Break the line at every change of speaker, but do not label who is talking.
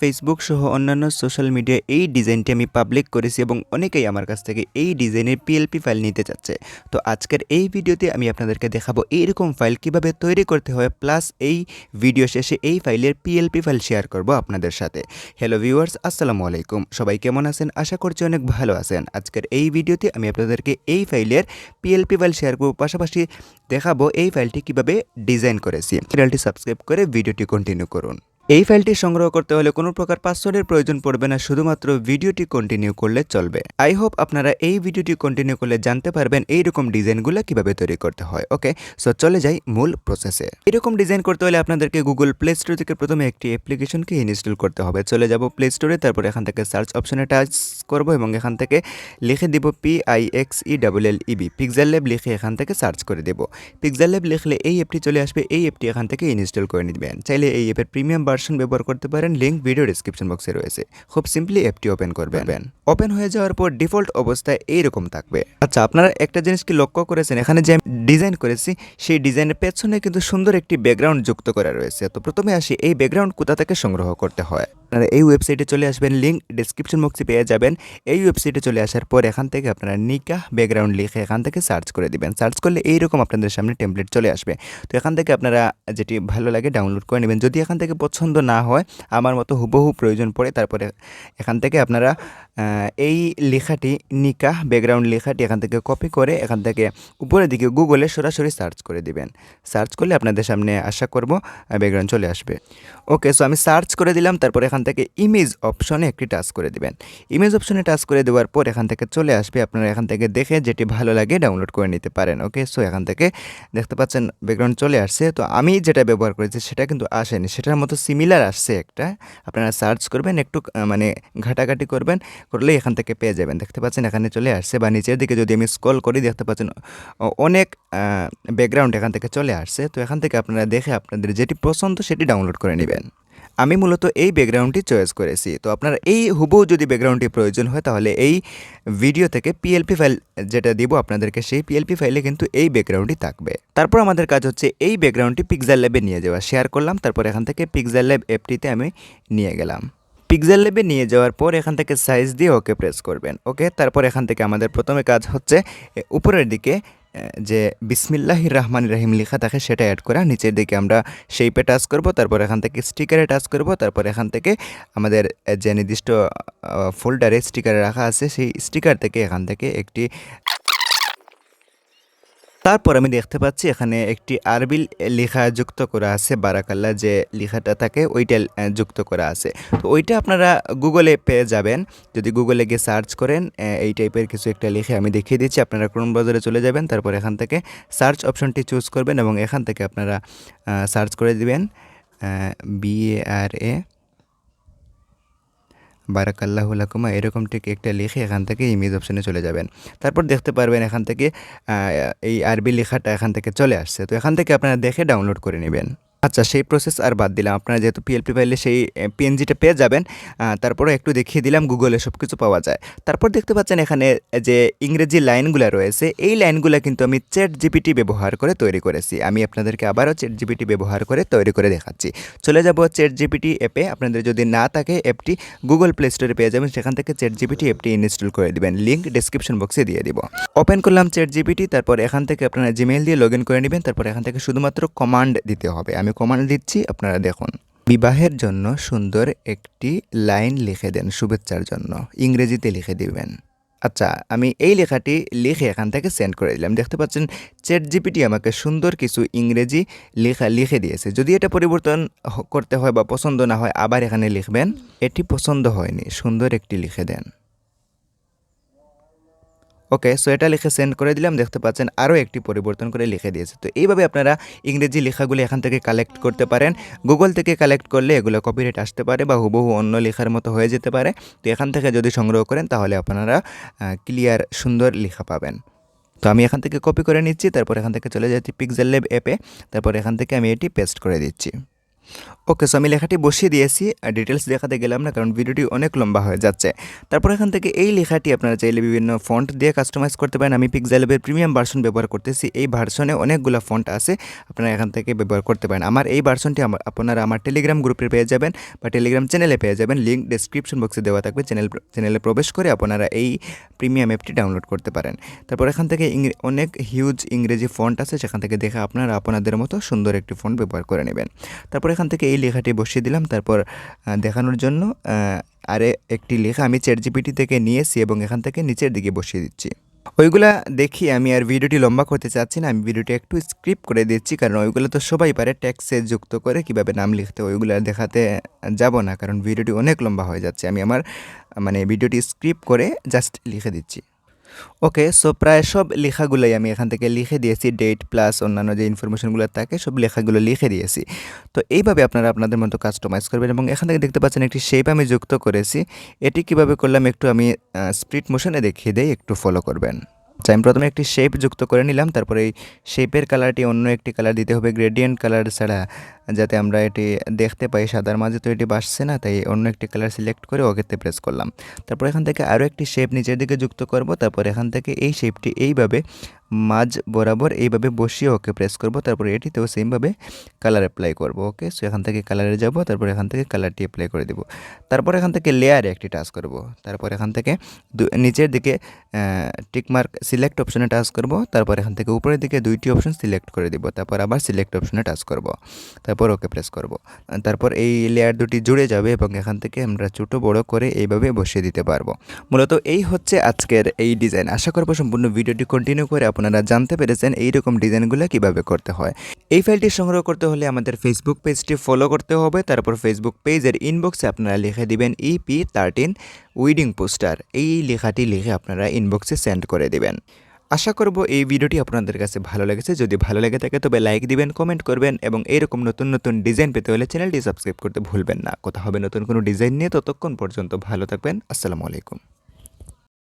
Facebook সহ অন্যান্য social মিডিয়ায় এই ডিজাইনটি আমি পাবলিক করেছি এবং অনেকেই আমার কাছ থেকে এই ডিজাইনের পিএলপি ফাইল নিতে চাচ্ছে। তো আজকের এই ভিডিওতে আমি আপনাদেরকে দেখাবো এইরকম ফাইল কীভাবে তৈরি করতে হয় প্লাস এই ভিডিও শেষে এই ফাইলের পিএলপি ফাইল শেয়ার করব আপনাদের সাথে। হ্যালো ভিউয়ার্স আসসালামু আলাইকুম। সবাই কেমন আছেন? আশা করছি অনেক ভালো আছেন। আজকের এই ভিডিওতে আমি আপনাদেরকে এই ফাইলের পিএলপি ফাইল শেয়ার করব। পাশাপাশি দেখাবো এই ফাইলটি কীভাবে ডিজাইন করেছি। চ্যানেলটি সাবস্ক্রাইব করে ভিডিওটি কন্টিনিউ করুন। এই ফাইলটি সংগ্রহ করতে হলে কোনো প্রকার পাসওয়ার্ডের প্রয়োজন পড়বে না, শুধুমাত্র ভিডিওটি কন্টিনিউ করলে চলবে। আই হোপ আপনারা এই ভিডিওটি কন্টিনিউ করলে জানতে পারবেন এইরকম ডিজাইনগুলো কীভাবে তৈরি করতে হয় ওকে সো চলে যাই মূল প্রসেসে এরকম ডিজাইন করতে হলে আপনাদেরকে গুগল প্লে স্টোর থেকে প্রথমে একটি অ্যাপ্লিকেশনকে ইনস্টল করতে হবে। চলে যাব প্লে স্টোরে তারপর এখান থেকে সার্চ অপশনে টাচ করব এবং এখান থেকে লিখে দিব P I X E double L A B pixel lab লিখে এখান থেকে সার্চ করে দেব। পিক্সেল ল্যাব লিখলে এই অ্যাপটি চলে আসবে, এই অ্যাপটি এখান থেকে ইনস্টল করে নেবেন। চাইলে এই অ্যাপের প্রিমিয়াম ভার্সন ব্যবহার করতে পারেন লিঙ্ক ভিডিও ডিসক্রিপশন বক্সে রয়েছে। খুব সিম্পলি অ্যাপটি ওপেন করবেন। ওপেন হয়ে যাওয়ার পর ডিফল্ট অবস্থায় এইরকম থাকবে। আচ্ছা আপনারা একটা জিনিস কি লক্ষ্য করেছেন? এখানে যে ডিজাইন করেছি সেই ডিজাইনের পেছনে কিন্তু সুন্দর একটি ব্যাকগ্রাউন্ড যুক্ত করা রয়েছে। তো প্রথমে আসি এই ব্যাকগ্রাউন্ড কোথা থেকে সংগ্রহ করতে হয়? আপনারা এই ওয়েবসাইটে চলে আসবেন লিঙ্ক ডিসক্রিপশন বক্সে পেয়ে যাবেন। এই ওয়েবসাইটে চলে আসার পর এখান থেকে আপনারা নিকা ব্যাকগ্রাউন্ড লিখে এখান থেকে সার্চ করে দিবেন। সার্চ করলে এইরকম আপনাদের সামনে টেমপ্লেট চলে আসবে। তো এখান থেকে আপনারা যেটি ভালো লাগে ডাউনলোড করে নেবেন। যদি এখান থেকে পছন্দ না হয়, আমার মতো হুবহু প্রয়োজন পড়ে। তারপরে এখান থেকে আপনারা এই লেখাটি নিকা ব্যাকগ্রাউন্ড লেখাটি এখান থেকে কপি করে এখান থেকে উপরের দিকে গুগলে সরাসরি সার্চ করে দিবেন। সার্চ করলে আপনাদের সামনে আশা করব ব্যাকগ্রাউন্ড চলে আসবে। ওকে সো আমি সার্চ করে দিলাম, তারপর এখান থেকে ইমেজ অপশনে একটি টাচ করে দিবেন। ইমেজ অপশনে টাচ করে দেওয়ার পর এখান থেকে চলে আসবে, আপনারা এখান থেকে দেখে যেটি ভালো লাগে ডাউনলোড করে নিতে পারেন। ওকে সো এখান থেকে দেখতে পাচ্ছেন ব্যাকগ্রাউন্ড চলে আসছে। তো আমি যেটা ব্যবহার করেছি, সেটা কিন্তু আসেনি। সেটার মতো সিমিলার আসছে একটা। আপনারা সার্চ করবেন, একটু মানে ঘাটাঘাটি করবেন করলে এখান থেকে পেয়ে যাবেন। দেখতে পাচ্ছেন এখানে চলে আসছে বা নিচের দিকে যদি আমি স্ক্রল করি, দেখতে পাচ্ছেন অনেক ব্যাকগ্রাউন্ড এখান থেকে চলে আসছে। তো এখান থেকে আপনারা দেখে আপনাদের যেটি পছন্দ সেটি ডাউনলোড করে নেবেন। আমি মূলত এই ব্যাকগ্রাউন্ডটি চয়েস করেছি। তো আপনার এই হুবহু যদি ব্যাকগ্রাউন্ডটি প্রয়োজন হয়, তাহলে এই ভিডিও থেকে পিএলপি ফাইল যেটা দিব আপনাদেরকে, সেই পিএলপি ফাইলে কিন্তু এই ব্যাকগ্রাউন্ডটি থাকবে। তারপর আমাদের কাজ হচ্ছে এই ব্যাকগ্রাউন্ডটি পিক্সেল ল্যাবে নিয়ে যাওয়া। শেয়ার করলাম, তারপর এখান থেকে পিক্সেল ল্যাব অ্যাপটিতে আমি নিয়ে গেলাম। পিক্সেল ল্যাবে নিয়ে যাওয়ার পর এখান থেকে সাইজ দিয়ে ওকে প্রেস করবেন। ওকে তারপর এখান থেকে আমাদের প্রথমে কাজ হচ্ছে উপরের দিকে যে বিসমিল্লাহির রহমান রহিম লেখা থাকে সেটা অ্যাড করা নিচের দিকে আমরা সেইপে টাচ করব, তারপর এখান থেকে স্টিকারে টাচ করব, তারপর এখান থেকে আমাদের যে নির্দিষ্ট ফোল্ডারে স্টিকারে রাখা আছে, সেই স্টিকার থেকে এখান থেকে একটি তারপর আমি দেখতে পাচ্ছি এখানে একটি আরবি লেখা যুক্ত করা আছে বারাকাল্লা যে লেখাটা থাকে ওইটা যুক্ত করা আছে। তো ওইটা আপনারা গুগলে পেয়ে যাবেন। যদি গুগলে গিয়ে সার্চ করেন এই টাইপের কিছু একটা লিখে আমি দেখিয়ে দিচ্ছি। আপনারা ক্রোম ব্রাউজারে চলে যাবেন, তারপর এখান থেকে সার্চ অপশনটি চুজ করবেন এবং এখান থেকে আপনারা সার্চ করে দিবেন এ বারাকাল্লাহ লাকুমা এরকম ঠিক একটা লিখে এখান থেকে ইমেজ অপশনে চলে যাবেন। তারপর দেখতে পারবেন এখান থেকে এই আরবি লেখাটা এখান থেকে চলে আসছে। তো এখান থেকে আপনারা দেখে ডাউনলোড করে নেবেন। আচ্ছা সেই প্রসেস আর বাদ দিলাম। আপনারা যেহেতু পিএলপি ফাইলে সেই পিএনজিটা পেয়ে যাবেন তারপরে একটু দেখিয়ে দিলাম গুগলে সব কিছু পাওয়া যায়। তারপর দেখতে পাচ্ছেন এখানে যে ইংরেজি লাইনগুলো রয়েছে, এই লাইনগুলো কিন্তু আমি চ্যাট জিপিটি ব্যবহার করে তৈরি করেছি। আমি আপনাদেরকে আবারও চ্যাট জিপিটি ব্যবহার করে তৈরি করে দেখাচ্ছি। চলে যাব চ্যাট জিপিটি অ্যাপে আপনাদের যদি না থাকে অ্যাপটি গুগল প্লে স্টোরে পেয়ে যাবেন। সেখান থেকে চ্যাট জিপিটি অ্যাপটি ইনস্টল করে দেবেন। লিঙ্ক ডিসক্রিপশন বক্সে দিয়ে দিব। ওপেন করলাম চ্যাট জিপিটি তারপর এখান থেকে আপনারা জিমেইল দিয়ে লগ ইন করে নেবেন। তারপর এখান থেকে শুধুমাত্র কমান্ড দিতে হবে। আমি কমান্ড দিচ্ছি, আপনারা দেখুন। বিবাহের জন্য সুন্দর একটি লাইন লিখে দেন শুভেচ্ছার জন্য। ইংরেজিতে লিখে দিবেন। আচ্ছা আমি এই লেখাটি লিখে এখান থেকে সেন্ড করে দিলাম। দেখতে পাচ্ছেন চ্যাট জিপিটি আমাকে সুন্দর কিছু ইংরেজি লেখা, লিখে দিয়েছে। যদি এটা পরিবর্তন করতে হয় বা পছন্দ না হয়, আবার এখানে লিখবেন। এটি পছন্দ হয়নি, সুন্দর একটি লিখে দেন। ওকে সো এটা লিখে সেন্ড করে দিলাম, দেখতে পাচ্ছেন আরও একটি পরিবর্তন করে লিখে দিয়েছে। তো এইভাবে আপনারা ইংরেজি লেখাগুলি এখান থেকে কালেক্ট করতে পারেন। গুগল থেকে কালেক্ট করলে এগুলো কপিরাইট আসতে পারে বা হুবহু অন্য লেখার মতো হয়ে যেতে পারে। তো এখান থেকে যদি সংগ্রহ করেন, তাহলে আপনারা ক্লিয়ার সুন্দর লেখা পাবেন। তো আমি এখান থেকে কপি করে নিচ্ছি, তারপর এখান থেকে চলে যাচ্ছি পিক্সেল ল্যাব অ্যাপে তারপর এখান থেকে আমি এটি পেস্ট করে দিচ্ছি। ওকে সো আমি লেখাটি বসিয়ে দিয়েছি ডিটেলস দেখাতে গেলাম না, কারণ ভিডিওটি অনেক লম্বা হয়ে যাচ্ছে। তারপর এখান থেকে এই লেখাটি আপনারা চাইলে বিভিন্ন ফন্ট দিয়ে কাস্টমাইজ করতে পারেন। আমি পিক্সেলেবের প্রিমিয়াম ভার্সন ব্যবহার করতেছি। এই ভার্সনে অনেকগুলো ফন্ট আছে, আপনারা এখান থেকে ব্যবহার করতে পারেন। আমার এই ভার্সনটি আপনারা আমার টেলিগ্রাম গ্রুপে পেয়ে যাবেন, বা টেলিগ্রাম চ্যানেলে পেয়ে যাবেন। লিঙ্ক ডেসক্রিপশন বক্সে দেওয়া থাকবে চ্যানেল চ্যানেলে প্রবেশ করে আপনারা এই প্রিমিয়াম অ্যাপটি ডাউনলোড করতে পারেন। তারপর এখান থেকে অনেক হিউজ ইংরেজি ফন্ট আছে, সেখান থেকে দেখে আপনারা, আপনাদের মতো সুন্দর একটি ফন্ট ব্যবহার করে নেবেন। তারপর এখান থেকে এই লেখাটি বসিয়ে দিলাম। তারপর দেখানোর জন্য আরে একটি লেখা আমি চ্যাট জিপিটি থেকে নিয়েছি এবং এখান থেকে নিচের দিকে বসিয়ে দিচ্ছি। ওইগুলা দেখি আমি আর ভিডিওটি লম্বা করতে চাচ্ছি না, আমি ভিডিওটি একটু স্ক্রিপ্ট করে দিচ্ছি, কারণ ওইগুলো তো সবাই পারে ট্যাক্সে যুক্ত করে কীভাবে নাম লিখতে ওইগুলো দেখাতে যাব না, কারণ ভিডিওটি অনেক লম্বা হয়ে যাচ্ছে। আমি আমার মানে ভিডিওটি স্ক্রিপ্ট করে জাস্ট লিখে দিচ্ছি। ওকে সো প্রায় সব লেখাগুলোই আমি এখান থেকে লিখে দিয়েছি ডেট প্লাস অন্যান্য যে ইনফরমেশনগুলো থাকে, সব লেখাগুলো লিখে দিয়েছি। তো এইভাবে আপনারা আপনাদের মতো কাস্টমাইজ করবেন এবং এখান থেকে দেখতে পাচ্ছেন একটি শেপ আমি যুক্ত করেছি। এটি কীভাবে করলাম একটু আমি স্প্রিট মোশনে দেখিয়ে দেই, একটু ফলো করবেন। আচ্ছা আমি প্রথমে একটি শেপ যুক্ত করে নিলাম, তারপরে এই শেপের কালারটি অন্য একটি কালার দিতে হবে গ্রেডিয়েন্ট কালার ছাড়া। যাতে আমরা এটি দেখতে পাই। সাদার মাঝে তো এটি বাসছে না, তাই অন্য একটি কালার সিলেক্ট করে ওকেতে প্রেস করলাম। তারপর এখান থেকে আরও একটি শেপ নিচের দিকে যুক্ত করব। তারপর এখান থেকে এই শেপটি এইভাবে মাঝ বরাবর এইভাবে বসিয়ে ওকে প্রেস করব। তারপর এটিতেও সেমভাবে কালার অ্যাপ্লাই করব ওকে সো এখান থেকে কালারে যাব, তারপর এখান থেকে কালারটি অ্যাপ্লাই করে দেব। তারপর এখান থেকে লেয়ারে একটি টাচ করব। তারপর এখান থেকে নিচের দিকে টিকমার্ক সিলেক্ট অপশনে টাচ করব। তারপর এখান থেকে উপরের দিকে দুইটি অপশন সিলেক্ট করে দিব। তারপর আবার সিলেক্ট অপশনে টাচ করব। তারপর ওকে প্রেস করব। তারপর এই লেয়ার দুটি জুড়ে যাবে এবং এখান থেকে আমরা ছোটো, বড় করে এইভাবে বসিয়ে দিতে পারব। মূলত এই হচ্ছে আজকের এই ডিজাইন আশা করব সম্পূর্ণ ভিডিওটি কন্টিনিউ করে আপনারা জানতে পেরেছেন এইরকম ডিজাইনগুলো কীভাবে করতে হয়। এই ফাইলটি সংগ্রহ করতে হলে আমাদের ফেসবুক পেজটি ফলো করতে হবে। তারপর ফেসবুক পেজের ইনবক্সে আপনারা লিখে দিবেন ইপি থার্টিন উইডিং পোস্টার এই লেখাটি লিখে আপনারা ইনবক্সে সেন্ড করে দিবেন। আশা করব এই ভিডিওটি আপনাদের কাছে ভালো লেগেছে। যদি ভালো লেগে থাকে তবে লাইক দিবেন কমেন্ট করবেন এবং এরকম নতুন নতুন ডিজাইন পেতে হলে চ্যানেলটি সাবস্ক্রাইব করতে ভুলবেন না। কথা হবে নতুন কোনো ডিজাইন নিয়ে ততক্ষণ পর্যন্ত ভালো থাকবেন। আসসালামু আলাইকুম।